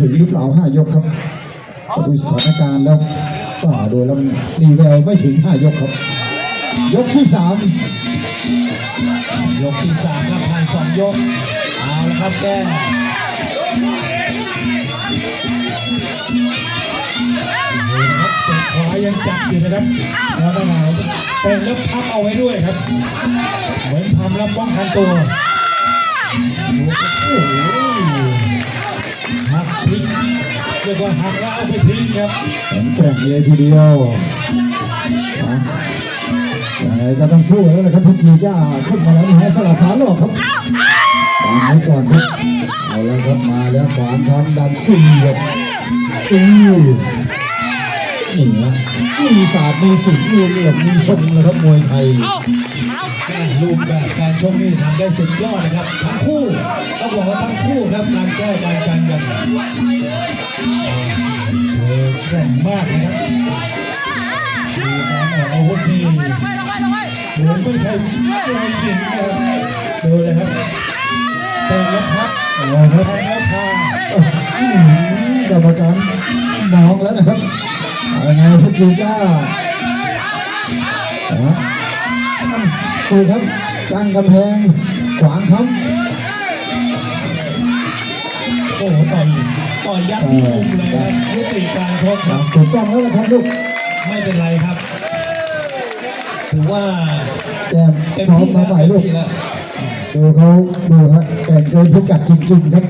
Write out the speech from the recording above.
ถึงหรือเปล่าห้ายกครับก็ดูสถานการณ์แล้วก็ดูแล้วมีแววไม่ถึงห้ายกครับ ยกที่สามยกที่สามครับผ่านสองยกเอาละครับแก้นี่นะครับเป็นขวายังจับอยู่นะครับแล้วมะนาวเป็นแล้วพับเอาไว้ด้วยครับ เหมือนทำแล้วป้องกันตัวโอ้โหหั กว่าหักแล้วเอาไปทิ้งครับแข็งแกร่งเลยทีเดียวนะยังไงก็ต้องสู้แล้วนะครับพุทธีจ้าขึ้นมาแล้วนี่ฮะสลับขาหลอกครับวางไว้ก่อนครับเอาแล้วครับมาแล้วขวางครับดันสี่ครับอือนี่นะ มีศาสตร์มีศิลป์มีเหลี่ยมมีทรงนะครับมวยไทยรูปแบบการชกนี่ทำได้สุดยอดนะครับทั้งคู่ต้องบอกว่าทั้งคู่ครับการแก้การกันกันเออแกร่งมากนะครับดูการออกอาวุธนี่เหมือนไม่ใช่อะไรหญิงเลยดูเลยครับเตะแล้วพับเอาครับแทงแล้วคาอื้อหือกรรมการมองแล้วนะครับเอา ไงพุทธีจ้านะดูครับตั้งกำแพงขวางครับโอ้โหต่อยต่อยยัดที่มุมเลยครับยุติการชกครับถูกต้องแล้วนะครับลูกไม่เป็นไรครับถือว่าแต้มเต็มซ้อมที่มาแล้วใหม่เต็มลูกที่แล้วดูเขาดูฮะแต่งเกินพิกัดจริงๆครับ